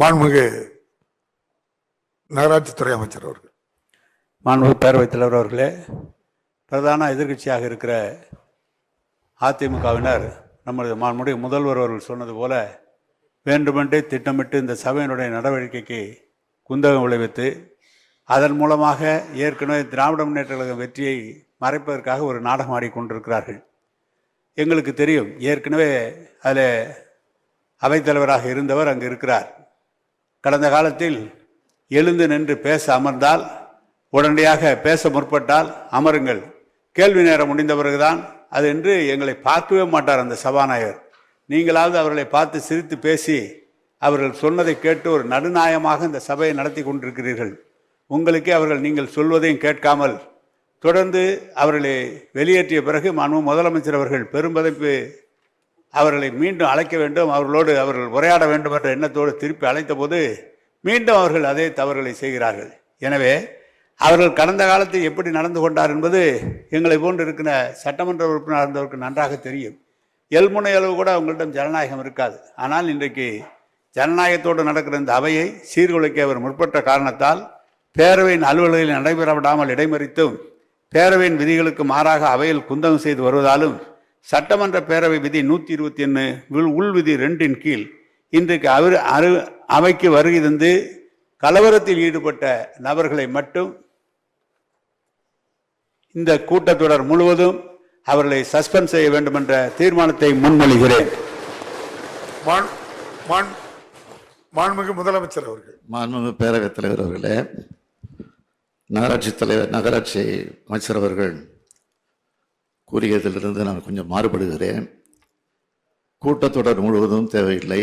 மாண்புமிகு நகராட்சித்துறை அமைச்சர் அவர்கள். மாண்புமிகு பேரவைத் தலைவர் அவர்களே பிரதான எதிர்க்கட்சியாக இருக்கிற அதிமுகவினர் நமது மாண்புடைய முதல்வர் அவர்கள் சொன்னது போல வேண்டுமென்றே திட்டமிட்டு இந்த சபையினுடைய நடவடிக்கைக்கு குந்தகம் விளைவித்து அதன் மூலமாக ஏற்கனவே திராவிட முன்னேற்ற கழக வெற்றியை மறைப்பதற்காக ஒரு நாடகம் ஆடிக்கொண்டிருக்கிறார்கள் எங்களுக்கு தெரியும் ஏற்கனவே அதில் அவைத்தலைவராக இருந்தவர் அங்கு இருக்கிறார். கடந்த காலத்தில் எழுந்து நின்று பேச அமர்ந்தால் உடனடியாக பேச முற்பட்டால் அமருங்கள். கேள்வி நேரம் முடிந்த பிறகுதான் அது என்று எங்களை பார்க்கவே மாட்டார் அந்த சபாநாயகர். நீங்களாவது அவர்களை பார்த்து சிரித்து பேசி அவர்கள் சொன்னதை கேட்டு ஒரு நடுநாயமாக இந்த சபையை நடத்தி கொண்டிருக்கிறீர்கள். உங்களுக்கே அவர்கள் நீங்கள் சொல்வதையும் கேட்காமல் தொடர்ந்து அவர்களை வெளியேற்றிய பிறகு மாண்பு முதலமைச்சர் அவர்கள் பெரும்பதைப்பு அவர்களை மீண்டும் அழைக்க வேண்டும் அவர்களோடு அவர்கள் உரையாட வேண்டும் என்ற எண்ணத்தோடு திருப்பி அழைத்த போது மீண்டும் அவர்கள் அதே தவறுகளை செய்கிறார்கள். எனவே அவர்கள் கடந்த காலத்தில் எப்படி நடந்து கொண்டார் என்பது எங்களை போன்று இருக்கிற சட்டமன்ற உறுப்பினர் இருந்தவருக்கு நன்றாக தெரியும். எல்முனை அளவு கூட அவங்களிடம் ஜனநாயகம் இருக்காது. ஆனால் இன்றைக்கு ஜனநாயகத்தோடு நடக்கிற இந்த அவையை சீர்குலைக்க அவர் முற்பட்ட காரணத்தால் பேரவையின் அலுவல்களில் நடைபெற விடாமல் இடைமறித்தும் பேரவையின் விதிகளுக்கு மாறாக அவையில் குந்தகம் செய்து வருவதாலும் சட்டமன்ற பேரவை விதி நூற்றி இருபத்தி ஒன்று உள் விதி ரெண்டின் கீழ் இன்றைக்கு அவர் அரு அவைக்கு வருகை தந்து கலவரத்தில் ஈடுபட்ட நபர்களை மட்டும் இந்த கூட்டத்தொடர் முழுவதும் அவர்களை சஸ்பெண்ட் செய்ய வேண்டும் என்ற தீர்மானத்தை முன்மொழிகிறேன். மாண்- மாண்- மாண்புமிகு முதலமைச்சர் அவர்கள். மாண்புமிகு பேரவைத் தலைவர் அவர்களே நகராட்சி தலைவர் நகராட்சி அமைச்சர் அவர்கள் கூறியதிலிருந்து நான் கொஞ்சம் மாறுபடுகிறேன். கூட்டத்தொடர் முழுவதும் தேவையில்லை.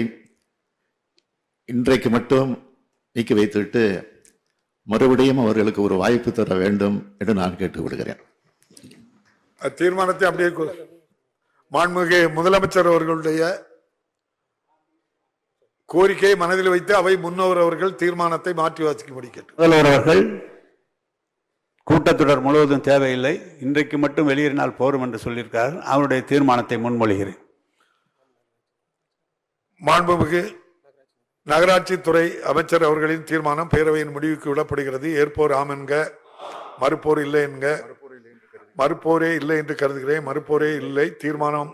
இன்றைக்கு மட்டும் நீக்கி வைத்துவிட்டு மறுபடியும் அவர்களுக்கு ஒரு வாய்ப்பு தர வேண்டும் என்று நான் கேட்டுக் விடுகிறேன் தீர்மானத்தை அப்படியே மாண்புமிகு முதலமைச்சர் அவர்களுடைய கோரிக்கையை மனதில் வைத்து அவை முன்னவர் அவர்கள் தீர்மானத்தை மாற்றி வாசிக்கும்படி கேட்டு முதல்வர் அவர்கள் கூட்டத்தொடர் முழுவதும் தேவையில்லை. இன்றைக்கு மட்டும் வெளியேறினால் போரும் என்று சொல்லியிருக்கார். அவருடைய தீர்மானத்தை முன்மொழிகிறேன். மாண்புமிகு நகராட்சித்துறை அமைச்சர் அவர்களின் தீர்மானம் பேரவையின் முடிவுக்கு விடப்படுகிறது. ஏற்போர் ஆம் என்க மறுப்போர் இல்லை என்க மறுப்போரே இல்லை என்று கருதுகிறேன். மறுப்போரே இல்லை தீர்மானம்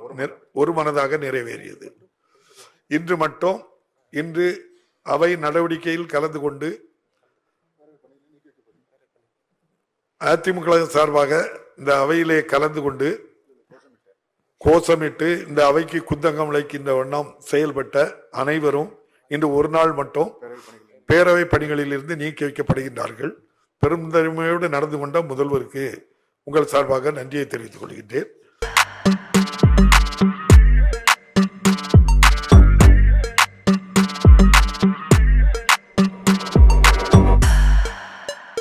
ஒரு மனதாக நிறைவேறியது. இன்று மட்டும் இன்று அவை நடவடிக்கையில் கலந்து கொண்டு அதிமுக சார்பாக இந்த அவையிலே கலந்து கொண்டு கோஷமிட்டு இந்த அவைக்கு குந்தங்கம் விளைக்கின்ற வண்ணம் செயல்பட்ட அனைவரும் இன்று ஒரு நாள் மட்டும் பேரவை பணிகளில் இருந்து நீக்கி வைக்கப்படுகின்றார்கள். பெருந்தன்மையோடு நடந்து கொண்ட முதல்வருக்கு உங்கள் சார்பாக நன்றியை தெரிவித்துக் கொள்கின்றேன்.